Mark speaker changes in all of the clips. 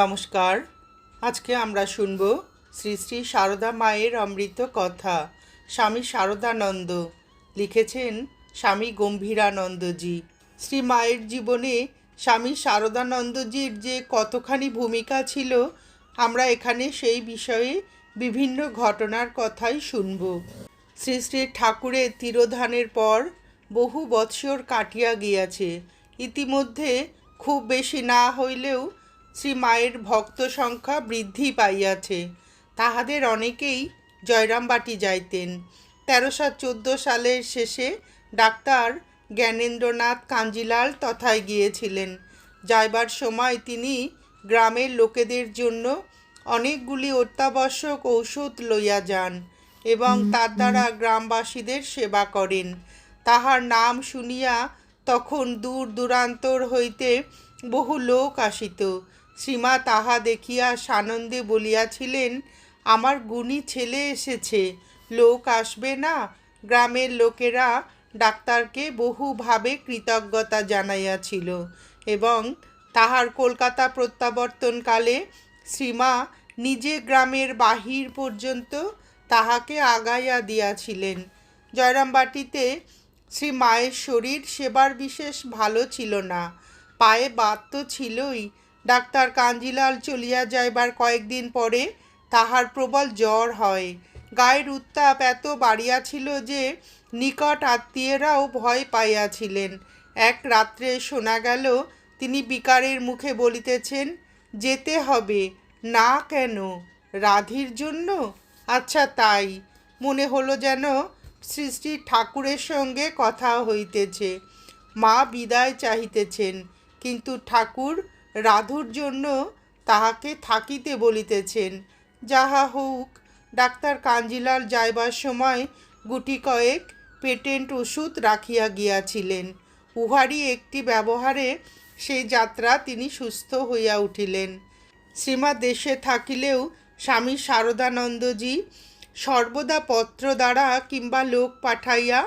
Speaker 1: নমস্কার। আজকে আমরা শুনব শ্রী শ্রী সারদা মায়ের অমৃত কথা। স্বামী সারদানন্দ লিখেছেন স্বামী গম্ভীরানন্দজি। শ্রী মায়ের জীবনে স্বামী সারদানন্দজির যে কতখানি ভূমিকা ছিল, আমরা এখানে সেই বিষয়ে বিভিন্ন ঘটনার কথাই শুনব। শ্রী শ্রী ঠাকুরের তিরোধানের পর বহু বৎসর কাটিয়া গিয়াছে। ইতিমধ্যে খুব বেশি না হইলেও শ্রী মায়ের ভক্ত সংখ্যা বৃদ্ধি পাইয়াছে। তাহাদের অনেকেই জয়রামবাটি যাইতেন। তেরোশো চোদ্দ সালের শেষে ডাক্তার জ্ঞানেন্দ্রনাথ কাঞ্জিলাল তথায় গিয়েছিলেন। যাইবার সময় তিনি গ্রামের লোকেদের জন্য অনেকগুলি অত্যাবশ্যক ঔষধ লইয়া যান এবং তার দ্বারা গ্রামবাসীদের সেবা করেন। তাহার নাম শুনিয়া তখন দূর দূরান্তর হইতে বহু লোক আসিত। শ্রীমা তাহা দেখিয়া সানন্দে বলিয়াছিলেন, আমার গুণী ছেলে এসেছে, লোক আসবে না। গ্রামের লোকেরা ডাক্তারকে বহুভাবে কৃতজ্ঞতা জানাইয়াছিল এবং তাহার কলকাতা প্রত্যাবর্তনকালে শ্রীমা নিজে গ্রামের বাহির পর্যন্ত তাহাকে আগাইয়া দিয়াছিলেন। জয়রামবাটিতে শ্রী মায়ের শরীর সেবার বিশেষ ভালো ছিল না, পায়ে বাত তো ছিলই ডাক্তার কাঞ্জিলাল চলিয়া যাইবার কয়েকদিন পরে তাহার প্রবল জ্বর হয়। গায়ের উত্তাপ এত বাড়িয়াছিল যে নিকট আত্মীয়রাও ভয় পাইয়াছিলেন। এক রাত্রে শোনা গেল, তিনি বিকারের মুখে বলিতেছেন, যেতে হবে, না কেন? রাধির জন্য? আচ্ছা তাই। মনে হলো যেন শ্রী ঠাকুরের সঙ্গে কথা হইতেছে। মা বিদায় চাহিতেছেন, কিন্তু ঠাকুর রাধুর জন্য তাহাকে থাকিতে বলিতেছেন। যাহা হোক ডাক্তার কাঞ্জিলাল যাইবার সময় গুটি কয়েক পেটেন্ট ওষুধ রাখিয়া গিয়াছিলেন। উহারই একটি ব্যবহারে সেই যাত্রা তিনি সুস্থ হইয়া উঠিলেন। শ্রীমা দেশে থাকিলেও স্বামী শারদানন্দজি সর্বদা পত্র দ্বারা কিংবা লোক পাঠাইয়া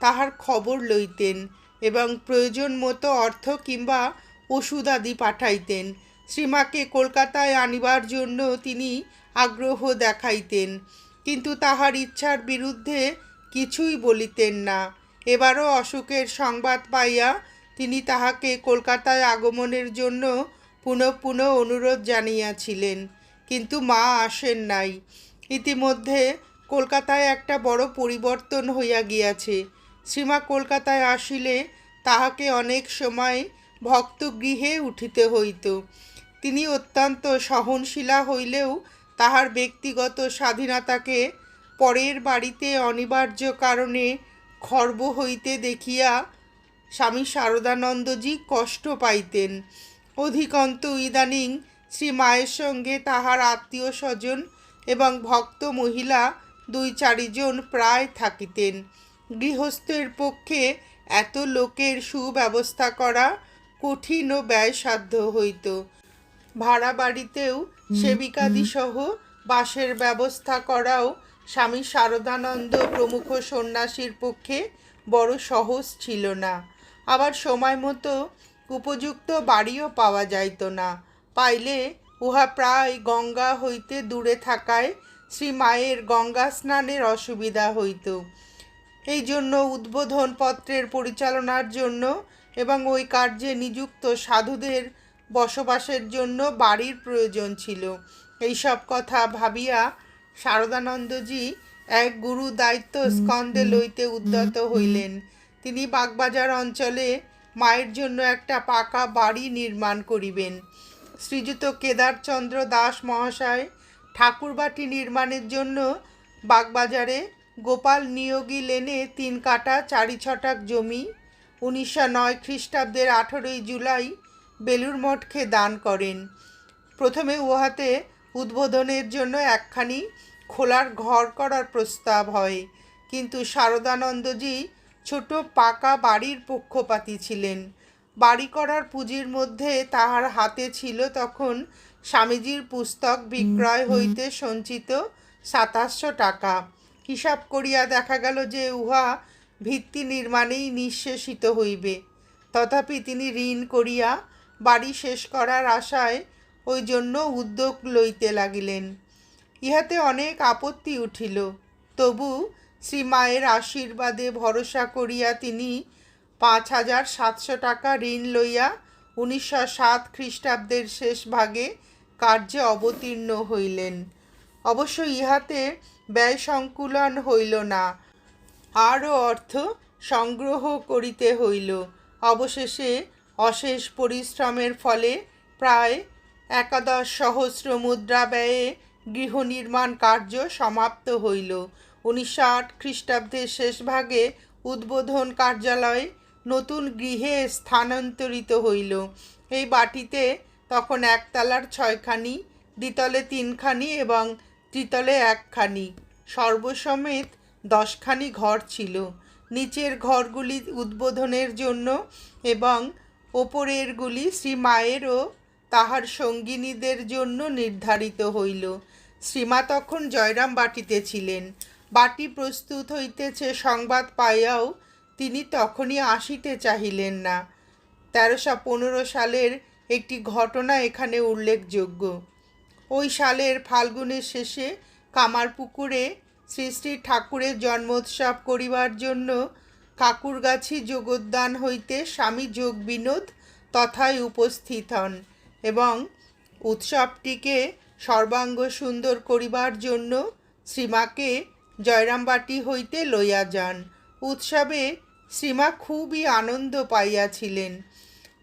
Speaker 1: তাহার খবর লইতেন এবং প্রয়োজন মতো অর্থ কিংবা ওষুধ আদি পাঠাইতেন। শ্রীমাকে কলকাতায় আনিবার জন্য তিনি আগ্রহ দেখাইতেন, কিন্তু তাহার ইচ্ছার বিরুদ্ধে কিছুই বলিতেন না। এবারও অসুখের সংবাদ পাইয়া তিনি তাহাকে কলকাতায় আগমনের জন্য পুনঃ পুনঃ অনুরোধ জানিয়াছিলেন, কিন্তু মা আসেন নাই। ইতিমধ্যে কলকাতায় একটা বড় পরিবর্তন হইয়া গিয়াছে। শ্রীমা কলকাতায় আসিলে তাহাকে অনেক সময় ভক্তগৃহে উঠিতে হইত। তিনি অত্যন্ত সহনশীলা হইলেও তাহার ব্যক্তিগত স্বাধীনতাকে পরের বাড়িতে অনিবার্য কারণে খর্ব হইতে দেখিয়া স্বামী শারদানন্দজি কষ্ট পাইতেন। অধিকন্ত ইদানিং শ্রী মায়ের সঙ্গে তাহার আত্মীয় স্বজন এবং ভক্ত মহিলা দুই চারিজন প্রায় থাকিতেন। গৃহস্থের পক্ষে এত লোকের সুব্যবস্থা করা কঠিন ও ব্যয়সাধ্য হইত। ভাড়া বাড়িতেও সেবিকাদিসহ বাসের ব্যবস্থা করাও স্বামী শারদানন্দ প্রমুখ সন্ন্যাসীর পক্ষে বড় সহজ ছিল না। আবার সময় মতো উপযুক্ত বাড়িও পাওয়া যাইত না। পাইলে উহা প্রায় গঙ্গা হইতে দূরে থাকায় শ্রী মায়ের গঙ্গা স্নানের অসুবিধা হইত। এই জন্য উদ্বোধন পত্রের পরিচালনার জন্য এবং ওই কার্যে নিযুক্ত সাধুদের বসবাসের জন্য বাড়ির প্রয়োজন ছিল। এইসব কথা ভাবিয়া শারদানন্দজি এক গুরু দায়িত্ব স্কন্দে লইতে উদ্যত হইলেন। তিনি বাগবাজার অঞ্চলে মায়ের জন্য একটা পাকা বাড়ি নির্মাণ করিবেন। শ্রীযুত কেদারচন্দ্র দাস মহাশয় ঠাকুরবাটি নির্মাণের জন্য বাগবাজারে গোপাল নিয়োগী লেনে তিন কাটা চারি ছটাক জমি উনিশশো নয় খ্রিস্টাব্দের আঠেরোই জুলাই বেলুর মঠকে দান করেন। প্রথমে উহাতে উদ্বোধনের জন্য একখানি খোলার ঘর করার প্রস্তাব হয় কিন্তু শারদানন্দজি ছোট পাকা বাড়ির পক্ষপাতী ছিলেন। বাড়ি করার পুঁজির মধ্যে তাহার হাতে ছিল তখন স্বামীজির পুস্তক বিক্রয় হইতে সঞ্চিত সাতাশশো টাকা। হিসাব করিয়া দেখা গেল যে উহা ভিত্তি নির্মাণেই নিঃশেষিত হইবে। তথাপি তিনি ঋণ করিয়া বাড়ি শেষ করার আশায় ওই জন্য উদ্যোগ লইতে লাগিলেন। ইহাতে অনেক আপত্তি উঠিল। তবু শ্রীমায়ের আশীর্বাদে ভরসা করিয়া তিনি পাঁচ হাজার সাতশো টাকা ঋণ লইয়া উনিশশো সাত খ্রিস্টাব্দের শেষ ভাগে কার্যে অবতীর্ণ হইলেন। অবশ্য ইহাতে ব্যয় সংকুলন হইল না। আরও অর্থ সংগ্রহ করিতে হইল। অবশেষে অশেষ পরিশ্রমের ফলে প্রায় একাদশ সহস্র মুদ্রা ব্যয়ে গৃহ নির্মাণ কার্য সমাপ্ত হইল। উনিশশো আট খ্রিস্টাব্দের শেষ ভাগে উদ্বোধন কার্যালয় নতুন গৃহে স্থানান্তরিত হইল। এই বাটিতে তখন একতলার ছয়খানি, দ্বিতলে তিনখানি এবং ত্রিতলে একখানি, সর্বসমেত দশখানি ঘর ছিল। নিচের ঘরগুলি উদ্বোধনের জন্য এবং ওপরেরগুলি শ্রীমায়ের ও তাহার সঙ্গিনীদের জন্য নির্ধারিত হইল। শ্রীমা তখন জয়রাম বাটিতে ছিলেন। বাটি প্রস্তুত হইতেছে, সংবাদ পাইয়াও তিনি তখনই আসিতে চাহিলেন না। তেরোশো পনেরো সালের একটি ঘটনা এখানে উল্লেখযোগ্য। ওই সালের ফাল্গুনের শেষে কামারপুকুরে শ্রী শ্রী ঠাকুরের জন্মোৎসব করিবার জন্য কাকুরগাছি যোগোদ্যান হইতে স্বামী যোগ বিনোদ তথায় উপস্থিত হন এবং উৎসবটিকে সর্বাঙ্গ সুন্দর করিবার জন্য শ্রীমাকে জয়রামবাটি হইতে লইয়া যান। উৎসবে শ্রীমা খুবই আনন্দ পাইয়াছিলেন।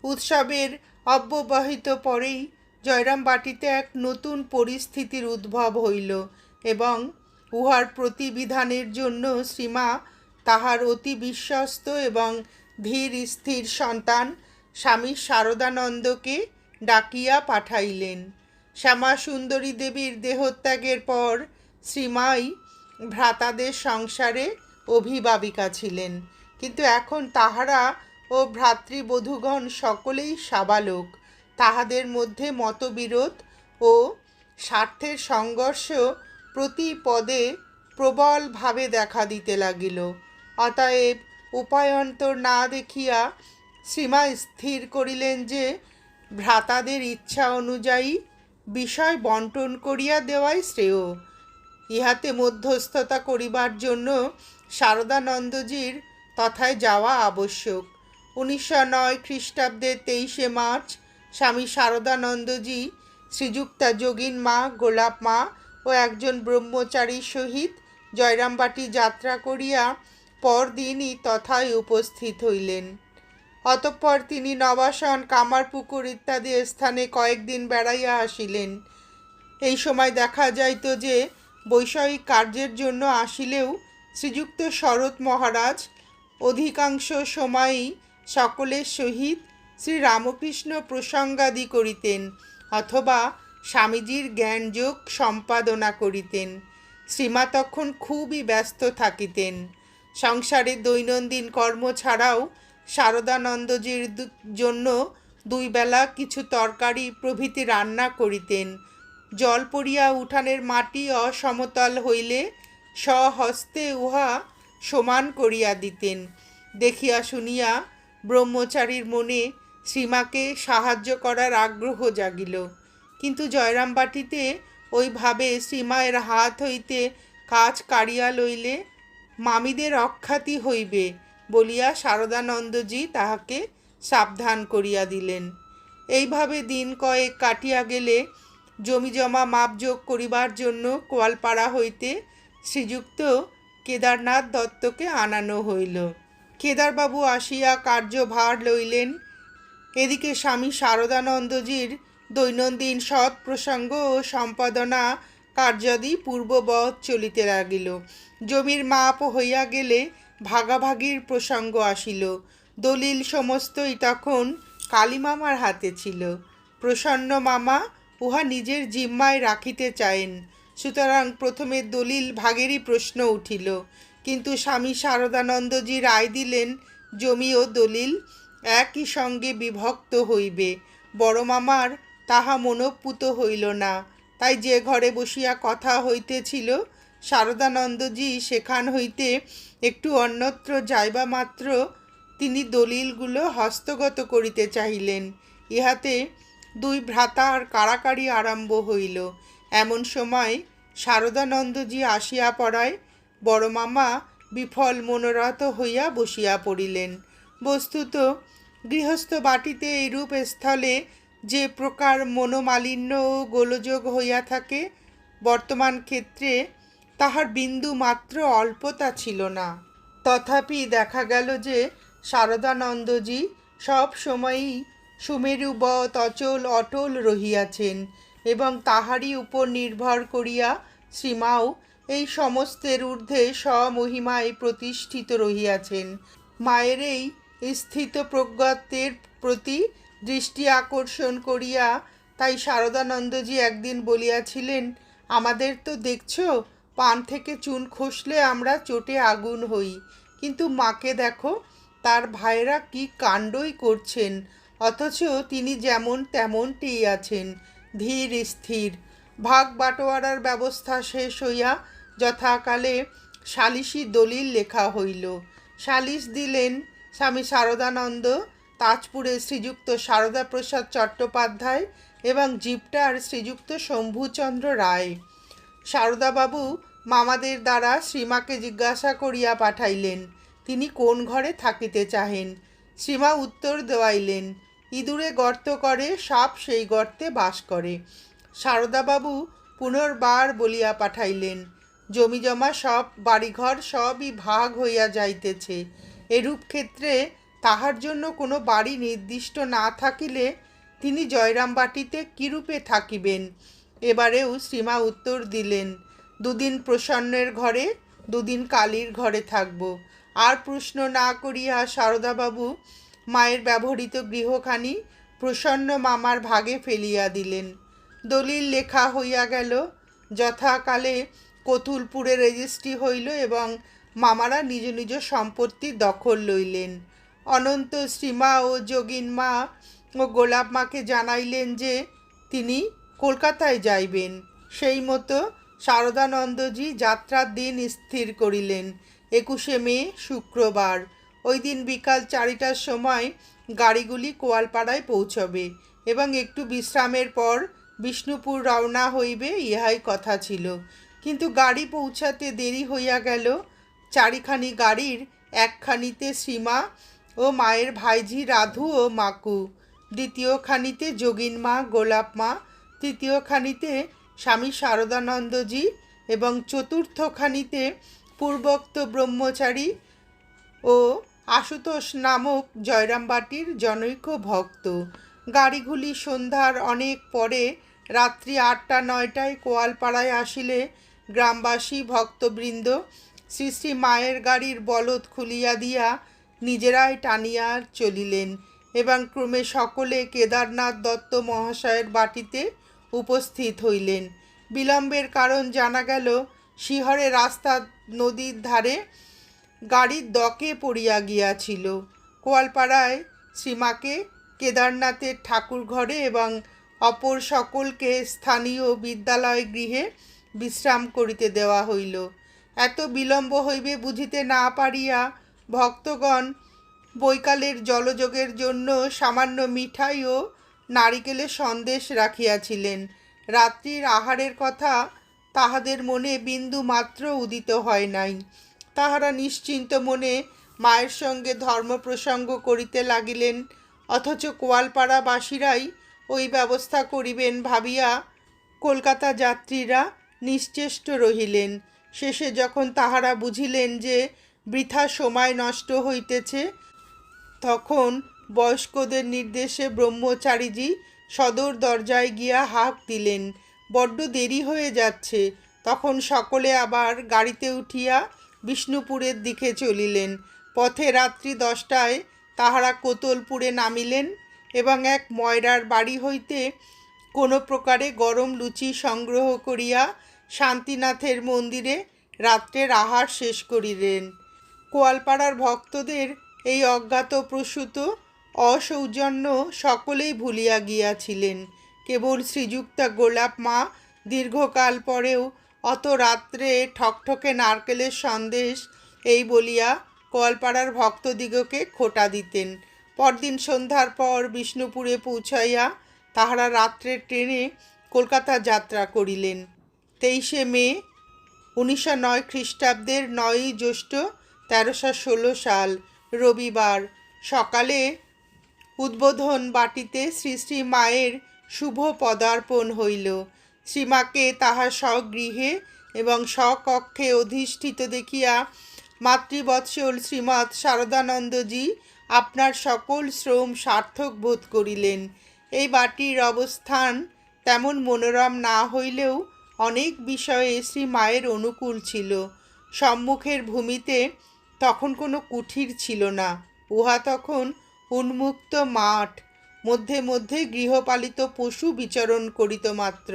Speaker 1: উৎসবের অব্যবহিত পরেই জয়রামবাটিতে এক নতুন পরিস্থিতির উদ্ভব হইল এবং উহার প্রতিবিধানের জন্য শ্রীমা তাহার অতি বিশ্বস্ত এবং ধীর স্থির সন্তান স্বামী শারদানন্দকে ডাকিয়া পাঠাইলেন। শ্যামা সুন্দরী দেবীর দেহত্যাগের পর শ্রীমাই ভ্রাতাদের সংসারে অভিভাবিকা ছিলেন। কিন্তু এখন তাহারা ও ভ্রাতৃবধূগণ সকলেই সাবালক। তাহাদের মধ্যে মতবিরোধ ও স্বার্থের সংঘর্ষ প্রতি পদে প্রবলভাবে দেখা দিতে লাগিল। অতএব উপায়ন্তর না দেখিয়া শ্রীমা স্থির করিলেন যে, ভ্রাতাদের ইচ্ছা অনুযায়ী বিষয় বন্টন করিয়া দেওয়াই শ্রেয়। ইহাতে মধ্যস্থতা করিবার জন্য শারদানন্দজির তথায় যাওয়া আবশ্যক। উনিশশো নয় খ্রিস্টাব্দের তেইশে মার্চ স্বামী শারদানন্দজি, শ্রীযুক্তা যোগিন মা, গোলাপ মা ও একজন ব্রহ্মচারীর সহিত জয়রামবাটি যাত্রা করিয়া পরদিনই তথায় উপস্থিত হইলেন। অতঃপর তিনি নবাসন, কামারপুকুর ইত্যাদি স্থানে কয়েকদিন বেড়াইয়া আসিলেন। এই সময় দেখা যাইত যে, বৈষয়িক কার্যের জন্য আসিলেও শ্রীযুক্ত শরৎ মহারাজ অধিকাংশ সময়ই সকলের সহিত শ্রী রামকৃষ্ণ প্রসঙ্গাদি করিতেন, অথবা স্বামীজির জ্ঞানযোগ সম্পাদনা করিতেন। শ্রীমা তখন খুবই ব্যস্ত থাকিতেন। সংসারের দৈনন্দিন কর্ম ছাড়াও শারদানন্দজির জন্য দুই বেলা কিছু তরকারি প্রভৃতি রান্না করিতেন। জল পড়িয়া উঠানের মাটি অসমতল হইলে স্বহস্তে উহা সমান করিয়া দিতেন। দেখিয়া শুনিয়া ব্রহ্মচারীর মনে শ্রীমাকে সাহায্য করার আগ্রহ জাগিল। কিন্তু জয়রামবাটিতে ওইভাবে শ্রীমায়ের হাত হইতে কাজ কাড়িয়া লইলে মামিদের অখ্যাতি হইবে বলিয়া শারদানন্দজি তাহাকে সাবধান করিয়া দিলেন। এইভাবে দিন কয়েক কাটিয়া গেলে জমিজমা মাপযোগ করিবার জন্য কোয়ালপাড়া হইতে শ্রীযুক্ত কেদারনাথ দত্তকে আনানো হইল। কেদারবাবু আসিয়া কার্যভার লইলেন এদিকে স্বামী শারদানন্দজির দৈনন্দিন সৎ প্রসঙ্গ ও সম্পাদনা কার্যাদি পূর্ববৎ চলিতে লাগিল। জমির মাপ হইয়া গেলে ভাগাভাগির প্রসঙ্গ আসিল। দলিল সমস্তই তখন কালীমামার হাতে ছিল। প্রসন্ন মামা উহা নিজের জিম্মায় রাখিতে চায়েন। সুতরাং প্রথমে দলিল ভাগেরই প্রশ্ন উঠিল। কিন্তু স্বামী শারদানন্দজি রায় দিলেন জমি ও দলিল একই সঙ্গে বিভক্ত হইবে। বড় মামার তাহা মনোপুত হইল না। তাই যে ঘরে বসিয়া কথা হইতেছিল, শারদানন্দজি সেখান হইতে একটু অন্যত্র যাইবা মাত্র তিনি দলিলগুলো হস্তগত করিতে চাহিলেন। ইহাতে দুই ভ্রাতার কাড়াকাড়ি আরম্ভ হইল। এমন সময় শারদানন্দজি আসিয়া পড়ায় বড় মামা বিফল মনোরত হইয়া বসিয়া পড়িলেন। বস্তুত গৃহস্থ বাটিতে এইরূপ স্থলে যে প্রকার মনোমালিন্য ও গোলযোগ হইয়া থাকে, বর্তমান ক্ষেত্রে তাহার বিন্দু মাত্র অল্পতা ছিল না। তথাপি দেখা গেল যে শারদানন্দজি সব সময়ই সুমেরুবৎ অচল অটল রহিয়াছেন এবং তাহারই উপর নির্ভর করিয়া শ্রীমাও এই সমস্তের ঊর্ধ্বে স্বমহিমায় প্রতিষ্ঠিত রহিয়াছেন। মায়ের এই স্থিত প্রজ্ঞত্বের প্রতি দৃষ্টি আকর্ষণ করিয়া, তাই শারদানন্দজি একদিন বলিয়াছিলেন, আমাদের তো দেখছ, পান থেকে চুন খসলে আমরা চোটে আগুন হই। কিন্তু মাকে দেখো, তার ভাইরা কি কাণ্ডই করছেন, অথচ তিনি যেমন তেমনটি আছেন, ধীর স্থির। ভাগ বাটোয়ারার ব্যবস্থা শেষ হইয়া যথাকালে সালিসি দলিল লেখা হইল। সালিশ দিলেন স্বামী শারদানন্দ তাজপুরে শ্রীযুক্ত শারদা প্রসাদ চট্টোপাধ্যায় এবং জিপটার শ্রীযুক্ত শম্ভুচন্দ্র রায়। শারদাবাবু মামাদের দ্বারা শ্রীমাকে জিজ্ঞাসা করিয়া পাঠাইলেন, তিনি কোন ঘরে থাকিতে চাহেন? শ্রীমা উত্তর দেওয়াইলেন, ইঁদুরে গর্ত করে, সাপ সেই গর্তে বাস করে। শারদাবাবু পুনর্বার বলিয়া পাঠাইলেন জমিজমা সব, বাড়িঘর সবই ভাগ হইয়া যাইতেছে এরূপ ক্ষেত্রে তাহার জন্য কোনো বাড়ি নির্দিষ্ট না থাকিলে তিনি জয়রামবাটিতে কিরূপে থাকিবেন? এবারেও শ্রীমা উত্তর দিলেন, দুদিন প্রসন্নের ঘরে, দুদিন কালীর ঘরে থাকব। আর প্রশ্ন না করিয়া শারদাবাবু মায়ের ব্যবহৃত গৃহখানি প্রসন্ন মামার ভাগে ফেলিয়া দিলেন। দলিল লেখা হইয়া গেল, যথাকালে কতুলপুরে রেজিস্ট্রি হইল এবং মামারা নিজ নিজ সম্পত্তি দখল লইলেন। অনন্ত শ্রীমা ও যোগিন মা ও গোলাপ মাকে জানাইলেন যে, তিনি কলকাতায় যাইবেন। সেই মতো শারদানন্দজি যাত্রার দিন স্থির করিলেন, একুশে মে, শুক্রবার। ওই দিন বিকাল চারিটার সময় গাড়িগুলি কোয়ালপাড়ায় পৌঁছবে এবং একটু বিশ্রামের পর বিষ্ণুপুর রওনা হইবে, ইহাই কথা ছিল। কিন্তু গাড়ি পৌঁছাতে দেরি হইয়া গেল চারিখানি গাড়ির একখানিতে সীমা ও মায়ের ভাইঝি রাধু ও মাকু। দ্বিতীয় খানিতে যোগিন মা, গোলাপ মা তৃতীয় খানিতে স্বামী শারদানন্দজি এবং চতুর্থ খানিতে পূর্বোক্ত ব্রহ্মচারী ও আশুতোষ নামক জয়রামবাটির জনৈক ভক্ত। গাড়িগুলি সন্ধ্যার অনেক পরে রাত্রি আটটা নয়টায় কোয়ালপাড়ায় আসিলে গ্রামবাসী ভক্তবৃন্দ শ্রী মায়ের গাড়ির বলদ খুলিয়া দিয়া নিজেরাই টানিয়া চলিলেন এবং ক্রমে সকলে কেদারনাথ দত্ত মহাশয়ের বাটিতে উপস্থিত হইলেন। বিলম্বের কারণ জানা গেল, শিহরে রাস্তা নদীর ধারে গাড়ির দকে পড়িয়া গিয়াছিল। কোয়ালপাড়ায় শ্রীমাকে কেদারনাথের ঠাকুর ঘরে এবং অপর সকলকে স্থানীয় বিদ্যালয় গৃহে বিশ্রাম করিতে দেওয়া হইল। এত বিলম্ব হইবে বুঝিতে না পারিয়া ভক্তগণ বৈকালের জলযোগের জন্য সামান্য মিঠাই ও নারিকেলের সন্দেশ রাখিয়াছিলেন। রাত্রির আহারের কথা তাহাদের মনে বিন্দু মাত্র উদিত হয় নাই। তাহারা নিশ্চিন্ত মনে মায়ের সঙ্গে ধর্ম প্রসঙ্গ করিতে লাগিলেন, অথচ কোয়ালপাড়াবাসীরাই ওই ব্যবস্থা করিবেন ভাবিয়া কলকাতা যাত্রীরা নিশ্চেষ্ট রহিলেন। শেষে যখন তাহারা বুঝিলেন যে বৃথা সময় নষ্ট হইতেছে, তখন বয়স্কদের নির্দেশে ব্রহ্মচারীজি সদর দরজায় গিয়া হাঁক দিলেন, বড্ড দেরি হয়ে যাচ্ছে। তখন সকলে আবার গাড়িতে উঠিয়া বিষ্ণুপুরের দিকে চলিলেন। পথে রাত্রি দশটায় তাহারা কোতলপুরে নামিলেন এবং এক ময়রার বাড়ি হইতে কোনো প্রকারে গরম লুচি সংগ্রহ করিয়া শান্তিনাথের মন্দিরে রাত্রের আহার শেষ করিলেন। কোয়ালপাড়ার ভক্তদের এই অজ্ঞাত প্রসূত, অসৌজন্য সকলেই ভুলিয়া গিয়াছিলেন। কেবল শ্রীযুক্তা গোলাপ মা দীর্ঘকাল পরেও অত রাত্রে ঠকঠকে নারকেলের সন্দেশ এই বলিয়া কোয়ালপাড়ার ভক্তদিগকে খোটা দিতেন। পরদিন সন্ধ্যার পর বিষ্ণুপুরে পৌঁছাইয়া তাহারা রাত্রের ট্রেনে কলকাতা যাত্রা করিলেন। তেইশে মে, উনিশশো নয় খ্রিস্টাব্দের নয়ই জ্যৈষ্ঠ তেরোশো ষোলো সাল, রবিবার। সকালে উদ্বোধন বাটিতে শ্রী শ্রী মায়ের শুভ পদার্পণ হইল। শ্রীমাকে তাহার স্বগৃহে এবং স্বকক্ষে অধিষ্ঠিত দেখিয়া মাতৃবৎসল শ্রীমৎ শারদানন্দজি আপনার সকল শ্রম সার্থক বোধ করিলেন। এই বাটির অবস্থান তেমন মনোরম না হইলেও অনেক বিষয়ে শ্রী মায়ের অনুকূল ছিল। সম্মুখের ভূমিতে তখন কোনো কুঠির ছিল না। উহা তখন উন্মুক্ত মাঠ, মধ্যে মধ্যে গৃহপালিত পশু বিচরণ করিত মাত্র।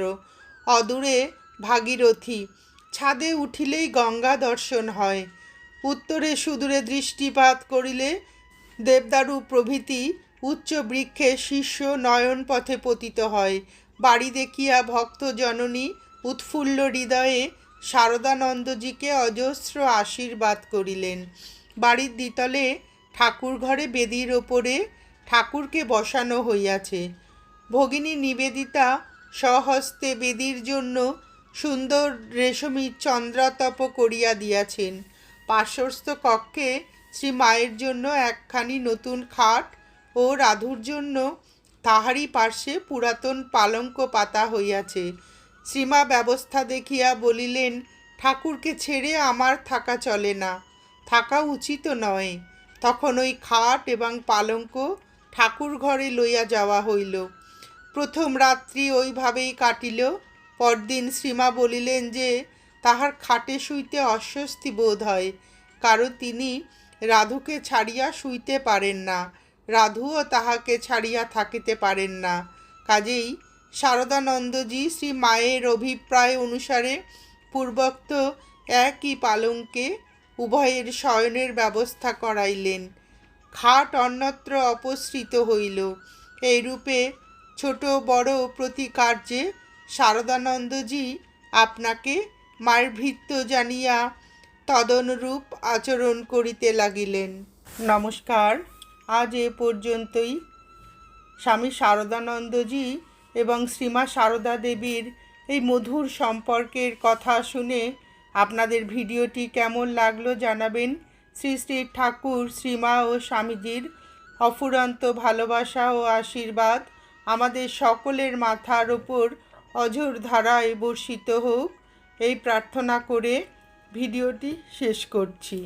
Speaker 1: অদূরে ভাগীরথী, ছাদে উঠিলেই গঙ্গা দর্শন হয়। উত্তরে সুদূরে দৃষ্টিপাত করিলে দেবদারু প্রভৃতি উচ্চ বৃক্ষে শীর্ষ নয়ন পথে পতিত হয়। বাড়ি দেখিয়া ভক্ত জননী উৎফুল্ল হৃদয়ে শারদানন্দজিকে অজস্র আশীর্বাদ করিলেন। বাড়ির দ্বিতলে ঠাকুর ঘরে বেদির ওপরে ঠাকুরকে বসানো হইয়াছে। ভগিনী নিবেদিতা স্বহস্তে বেদির জন্য সুন্দর রেশমি চন্দ্রাতপ করিয়া দিয়াছেন। পার্শ্বস্থ কক্ষে শ্রী মায়ের জন্য একখানি নতুন খাট ও রাধুর জন্য তাহারই পার্শ্বে পুরাতন পালঙ্ক পাতা হইয়াছে। শ্রীমা ব্যবস্থা দেখিয়া বলিলেন, ঠাকুরকে ছেড়ে আমার থাকা চলে না, থাকা উচিত নয়। তখন ওই খাট এবং পালঙ্ক ঠাকুর ঘরে লইয়া যাওয়া হইল। প্রথম রাত্রি ওইভাবেই কাটিল। পরদিন শ্রীমা বলিলেন যে, তাহার খাটে শুইতে অস্বস্তি বোধ হয়, কারণ তিনি রাধুকে ছাড়িয়া শুইতে পারেন না, রাধুও তাহাকে ছাড়িয়া থাকিতে পারেন না। কাজেই শারদানন্দজি শ্রী মায়ের অভিপ্রায় অনুসারে পূর্বোক্ত একই পালঙ্কে উভয়ের শয়নের ব্যবস্থা করাইলেন। খাট অন্যত্র অপসৃত হইল। এইরূপে ছোট বড় প্রতি কার্যে শারদানন্দজি আপনাকে মায়ের ভৃত্য জানিয়া তদনুরূপ আচরণ করিতে লাগিলেন। নমস্কার। আজ এ পর্যন্তই। স্বামী শারদানন্দজি এবং শ্রীমা সারদা দেবীর এই মধুর সম্পর্কের কথা শুনে আপনাদের ভিডিওটি কেমন লাগল জানাবেন। শ্রী শ্রী ঠাকুর, শ্রীমা ও স্বামীজির অফুরন্ত ভালোবাসা ও আশীর্বাদ আমাদের সকলের মাথার ওপর অঝোর ধারায় বর্ষিত হোক, এই প্রার্থনা করে ভিডিওটি শেষ করছি।